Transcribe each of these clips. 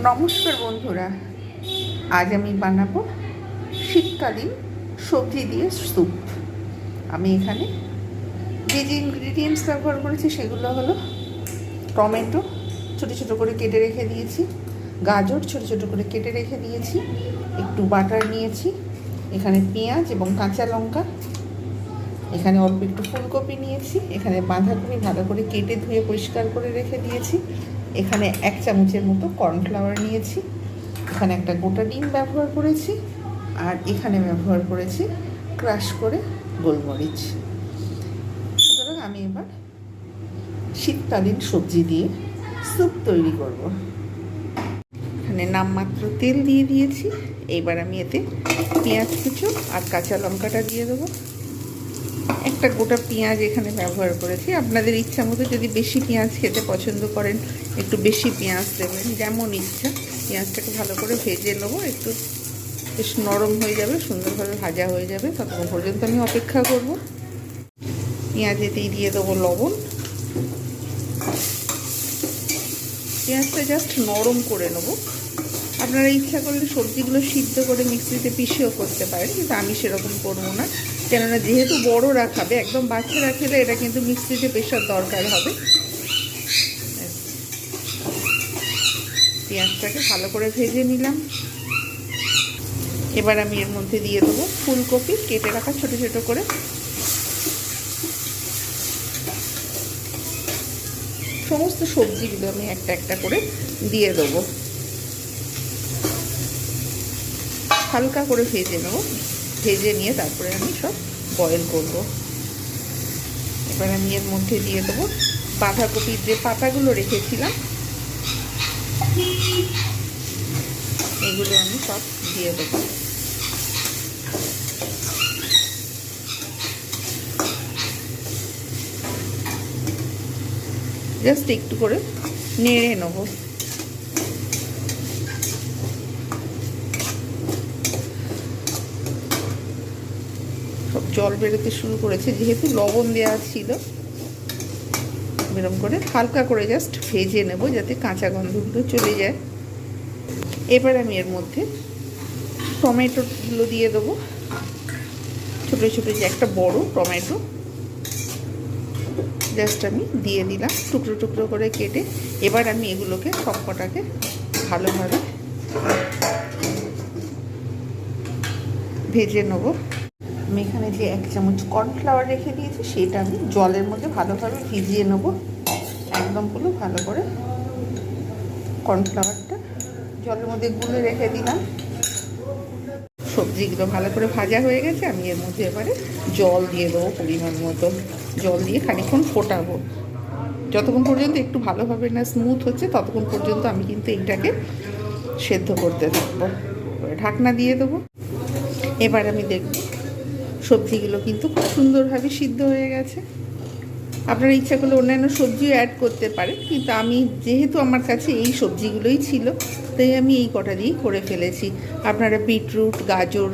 নমস্কার বন্ধুরা, আজ আমি বানাবো শীতকালীন সবজি দিয়ে স্যুপ। আমি এখানে যে যে ইনগ্রিডিয়েন্টস ব্যবহার করেছি সেগুলো হলো টমেটো ছোটো ছোটো করে কেটে রেখে দিয়েছি, গাজর ছোটো ছোটো করে কেটে রেখে দিয়েছি, একটু বাটার নিয়েছি, এখানে পেঁয়াজ এবং কাঁচা লঙ্কা, এখানে অল্প একটু ফুলকপি নিয়েছি, এখানে বাঁধাকপি ভালো করে কেটে ধুয়ে পরিষ্কার করে রেখে দিয়েছি এখানে এক চামচের মতো কর্নফ্লাওয়ার নিয়েছি, এখানে একটা গোটা ডিম ব্যবহার করেছি, আর এখানে ব্যবহার করেছি ক্রাশ করে গোলমরিচ। সুতরাং আমি এবার শীতকালীন সবজি দিয়ে স্যুপ তৈরি করব। এখানে নামমাত্র তেল দিয়ে দিয়েছি এইবার আমি এতে পেঁয়াজ কুচো আর কাঁচা লঙ্কাটা দিয়ে দেবো। একটা গোটা পেঁয়াজ এখানে ব্যবহার করেছি। আপনাদের ইচ্ছা মতো যদি বেশি পেঁয়াজ খেতে পছন্দ করেন, একটু বেশি পেঁয়াজ দেবেন, যেমন ইচ্ছা। পেঁয়াজটাকে ভালো করে ভেজে নেব, একটু বেশ নরম হয়ে যাবে, সুন্দরভাবে ভাজা হয়ে যাবে। ততক্ষণ পর্যন্ত আমি অপেক্ষা করব। পেঁয়াজেতেই দিয়ে দেবো লবণ। পেঁয়াজটা জাস্ট নরম করে নেব। আপনারা ইচ্ছা করলে সবজিগুলো সিদ্ধ করে মিক্সিতে পিষেও করতে পারেন, কিন্তু আমি সেরকম করব না। কেননা যেহেতু বড়রা খাবে, একদম বাচ্চারা খেলে এটা কিন্তু মিক্সিতে পেশার দরকার হবে। পেঁয়াজটাকে ভালো করে ভেজে নিলাম। এবার আমি এর মধ্যে দিয়ে দেবো ফুলকপি, কেটে রাখা ছোটো ছোটো করে। সমস্ত সবজিগুলো আমি একটা একটা করে দিয়ে দেবো। হালকা করে ভেজে নেব। ভেজে নিয়ে তারপরে আমি সব বয়েল করব। এবার আমি এর মধ্যে দিয়ে দেবো বাঁধাকপির যে পাতাগুলো রেখেছিলাম, এগুলো আমি সব দিয়ে দেবো। জাস্ট একটু করে নেড়ে নেব সব জল বেরোতে শুরু করেছে, যেহেতু লবণ দেওয়া ছিল। এরকম করে হালকা করে জাস্ট ভেজে নেব যাতে কাঁচা গন্ধগুলো চলে যায়। এবার আমি এর মধ্যে টমেটোগুলো দিয়ে দেবো। ছোটো ছোটো যে একটা বড় টমেটো জাস্ট আমি দিয়ে দিলাম টুকরো টুকরো করে কেটে। এবার আমি এগুলোকে সবকটাকে ভালোভাবে ভেজে নেব। আমি এখানে যে এক চামচ কর্নফ্লাওয়ার রেখে দিয়েছি, সেটা আমি জলের মধ্যে ভালোভাবে ভিজিয়ে নেব। একদম পুরো ভালো করে কর্নফ্লাওয়ারটা জলের মধ্যে গুলে রেখে দিলাম। সবজিগুলো ভালো করে ভাজা হয়ে গেছে, আমি এর মধ্যে এবারে জল দিয়ে দেবো পরিমাণ মতো। জল দিয়ে খানিক্ষণ ফোটাবো। যতক্ষণ পর্যন্ত একটু ভালোভাবে না স্মুথ হচ্ছে, ততক্ষণ পর্যন্ত আমি কিন্তু এইটাকে সেদ্ধ করতে থাকব। ঢাকনা দিয়ে দেবো। এবার আমি দেখব সবজিগুলো কিন্তু খুব সুন্দরভাবে সিদ্ধ হয়ে গেছে। আপনারা ইচ্ছা করলে অন্যান্য সবজিও অ্যাড করতে পারেন, কিন্তু আমি যেহেতু আমার কাছে এই সবজিগুলোই ছিল, তাই আমি এই কটা দিয়েই করে ফেলেছি। আপনারা বিটরুট, গাজর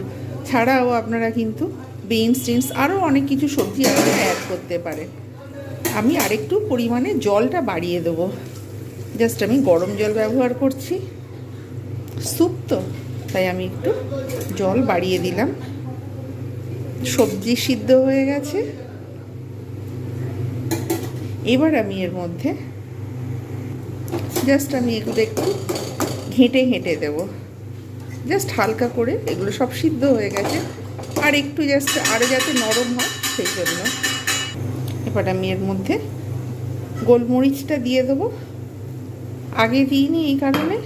ছাড়াও আপনারা কিন্তু বিনস টিনস আরও অনেক কিছু সবজি আপনারা অ্যাড করতে পারেন। আমি আরেকটু পরিমাণে জলটা বাড়িয়ে দেবো। জাস্ট আমি গরম জল ব্যবহার করছি। স্যুপ তো, তাই আমি একটু জল বাড়িয়ে দিলাম। সবজি সিদ্ধ হয়ে গেছে। এবার আমি এর মধ্যে জাস্ট আমি এগুলো একটু ঘেঁটে ঘেঁটে দেব। জাস্ট হালকা করে এগুলো সব সিদ্ধ হয়ে গেছে। আর একটু জাস্ট আরও যাতে নরম হয় সেই জন্য। এবার আমি এর মধ্যে গোলমরিচটা দিয়ে দেবো। আগে দিইনি এই কারণে।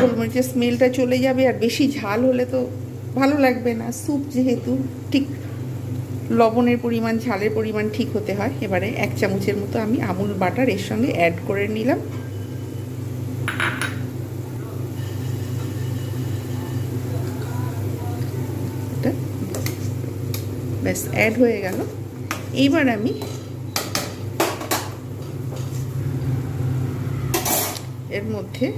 গোলমরিচের স্মেলটা চলে যাবে আর বেশি ঝাল হলে তো ভালো লাগবে না। স্যুপ যেহেতু ঠিক লবণের পরিমাণ, ঝালের পরিমাণ ঠিক হতে হয়। এবারে এক চামচের মতো আমি আমুল বাটার এর সঙ্গে অ্যাড করে নিলাম। ব্যাস অ্যাড হয়ে গেল। এইবার আমি এর মধ্যে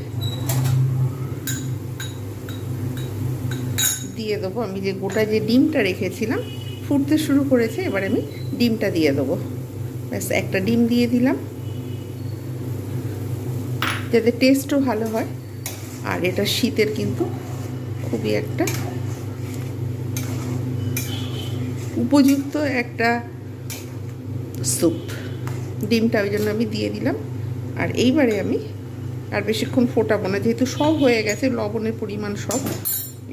দিয়ে দেবো। আমি যে গোটা যে ডিমটা রেখেছিলাম, ফুটতে শুরু করেছে, এবার আমি ডিমটা দিয়ে দেবো। ব্যাস, একটা ডিম দিয়ে দিলাম। যাতে টেস্টও ভালো হয়। আর এটা শীতের কিন্তু খুবই একটা উপযুক্ত একটা স্যুপ। ডিমটা ওই জন্য আমি দিয়ে দিলাম। আর এইবারে আমি আর বেশিক্ষণ ফোটাবো না, যেহেতু সব হয়ে গেছে, লবণের পরিমাণ সব।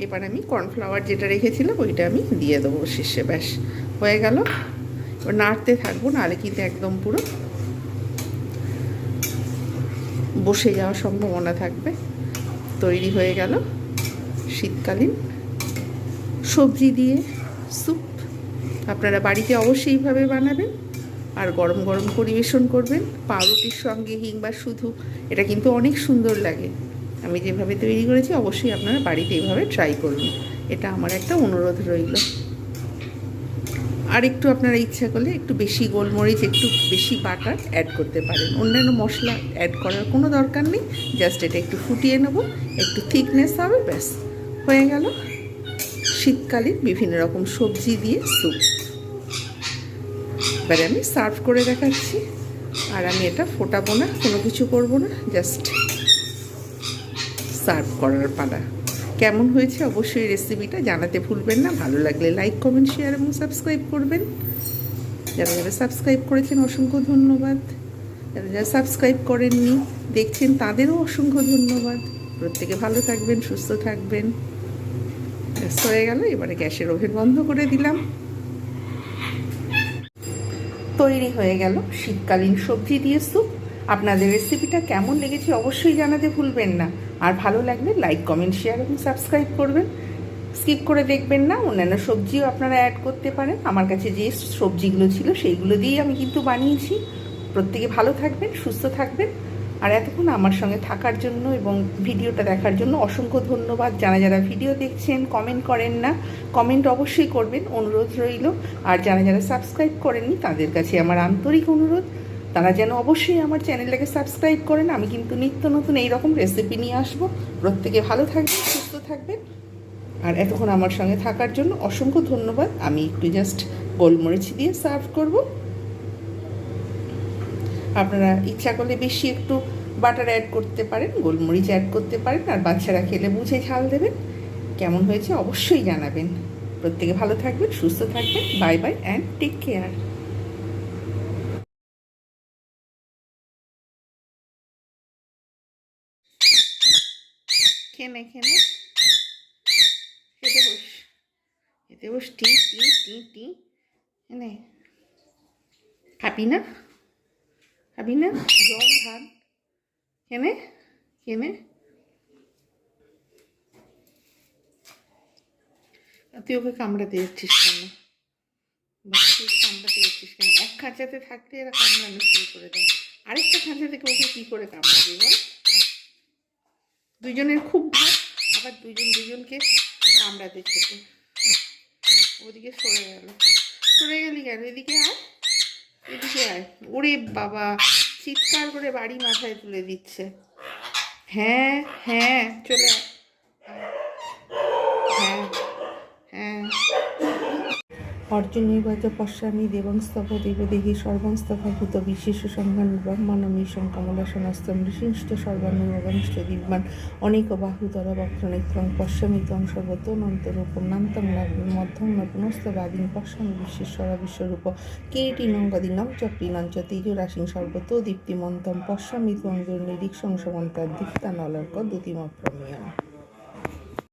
এবার আমি কর্নফ্লাওয়ার যেটা রেখেছিলাম, ওইটা আমি দিয়ে দেবো শেষে, ব্যাস, হয়ে গেল। এবার নাড়তে থাকব, নাহলে কিন্তু একদম পুরো বসে যাওয়ার সম্ভাবনা থাকবে। তৈরি হয়ে গেল শীতকালীন সবজি দিয়ে স্যুপ আপনারা বাড়িতে অবশ্যই এইভাবে বানাবেন আর গরম গরম পরিবেশন করবেন। পাউরুটির সঙ্গে কিংবা শুধু, এটা কিন্তু অনেক সুন্দর লাগে। আমি যেভাবে তৈরি করেছি, অবশ্যই আপনারা বাড়িতে এইভাবে ট্রাই করুন। এটা আমার একটা অনুরোধ রইল। আর একটু আপনারা ইচ্ছা করলে একটু বেশি গোলমরিচ, একটু বেশি বাটার অ্যাড করতে পারেন। অন্যান্য মশলা অ্যাড করার কোনো দরকার নেই। জাস্ট এটা একটু ফুটিয়ে নেব। একটু থিকনেস হবে, ব্যাস। হয়ে গেল শীতকালীন বিভিন্ন রকম সবজি দিয়ে স্যুপ এবারে আমি সার্ভ করে দেখাচ্ছি। আর আমি এটা ফোটাবো না, কোনো কিছু করব না। জাস্ট সার্ভ করার পালা। কেমন হয়েছে অবশ্যই রেসিপিটা জানাতে ভুলবেন না। ভালো লাগলে লাইক কমেন্ট শেয়ার এবং সাবস্ক্রাইব করবেন। যারা যারা সাবস্ক্রাইব করেছেন, অসংখ্য ধন্যবাদ। যারা যারা সাবস্ক্রাইব করেননি, দেখছেন তাদেরও অসংখ্য ধন্যবাদ। প্রত্যেকে ভালো থাকবেন, সুস্থ থাকবেন। ব্যস্ত হয়ে গেল, এবারে গ্যাসের ওভেন বন্ধ করে দিলাম। তৈরি হয়ে গেল শীতকালীন সবজি দিয়ে স্যুপ আপনাদের রেসিপিটা কেমন লেগেছে অবশ্যই জানাতে ভুলবেন না। আর ভালো লাগলে লাইক কমেন্ট শেয়ার এবং সাবস্ক্রাইব করবেন। স্কিপ করে দেখবেন না, অন্যান্য সবজিও আপনারা অ্যাড করতে পারেন। আমার কাছে যে সবজিগুলো ছিল সেইগুলো দিয়েই আমি কিন্তু বানিয়েছি। প্রত্যেকে ভালো থাকবেন, সুস্থ থাকবেন। আর এতক্ষণ আমার সঙ্গে থাকার জন্য এবং ভিডিওটা দেখার জন্য অসংখ্য ধন্যবাদ। যারা যারা ভিডিও দেখছেন কমেন্ট করেন না কমেন্ট অবশ্যই করবেন। অনুরোধ রইল। আর যারা যারা সাবস্ক্রাইব করেননি, তাদের কাছে আমার আন্তরিক অনুরোধ। তারা যেন অবশ্যই আমার চ্যানেলটাকে সাবস্ক্রাইব করেন। আমি কিন্তু নিত্য নতুন এইরকম রেসিপি নিয়ে আসব। প্রত্যেকে ভালো থাকবেন, সুস্থ থাকবেন। আর এতক্ষণ আমার সঙ্গে থাকার জন্য অসংখ্য ধন্যবাদ। আমি একটু জাস্ট গোলমরিচ দিয়ে সার্ভ করব। আপনারা ইচ্ছা করলে বেশি একটু বাটার অ্যাড করতে পারেন, গোলমরিচ অ্যাড করতে পারেন, আর বাচ্চারা খেলে বুঝে ঝাল দেবেন। কেমন হয়েছে অবশ্যই জানাবেন। প্রত্যেকে ভালো থাকবেন, সুস্থ থাকবেন। Bye bye and take care খেনে খেনে খেতে বস। খেতে বস, টি টি টি টি। এনে। খাবি না? খাবি না? জল ভাত কেনে কেনে তুই ওকে কামড়াতে যাচ্ছিস কেন? বাচ্চা কামড়াতে যাচ্ছিস কেন? এক খাঁচাতে থাকতে এরা কামড়ানো শুরু করে দেয়। আরেকটা খাঁচা থেকে ওকে কী করে কামড়াবে বল? দুজনের খুব ভাগ, আবার দুজন দুজনকে কামড়াতে খেতে ওদিকে সরে গেল। সরে গেলি কেন? এদিকে আয়। এদিকে আয়। ওরে বাবা, চিৎকার করে বাড়ি মাথায় তুলে দিচ্ছে। হ্যাঁ হ্যাঁ চলে হ্যাঁ হ্যাঁ। অর্জুন নির্বাচ পশ্যামি দেবংস্তভ দেবদেহী সর্বংস্তভূত বিশেষ সংজ্ঞান ব্রহ্মানমীশং কমলাসনস্তম ঋষিংষ্ট সর্বানুরবংশ দিব্যান অনেক বাহুতর বক্রনেত্রং পশ্যামি ত্বং সর্বতোনন্তরূপম নান্তং মধ্যম পুনস্তবাদীন পশ্যামি বিশ্বেশ্বর বিশ্বরূপ কিরীটিনং গদিনং চক্রিণং চ তেজরাশিং সর্বত দীপ্তিমন্তম পশ্যামি ত্বং নিরীক্ষং সমন্তার দীপ্তানলর্ক দ্যুতিমপ্রমেয়ম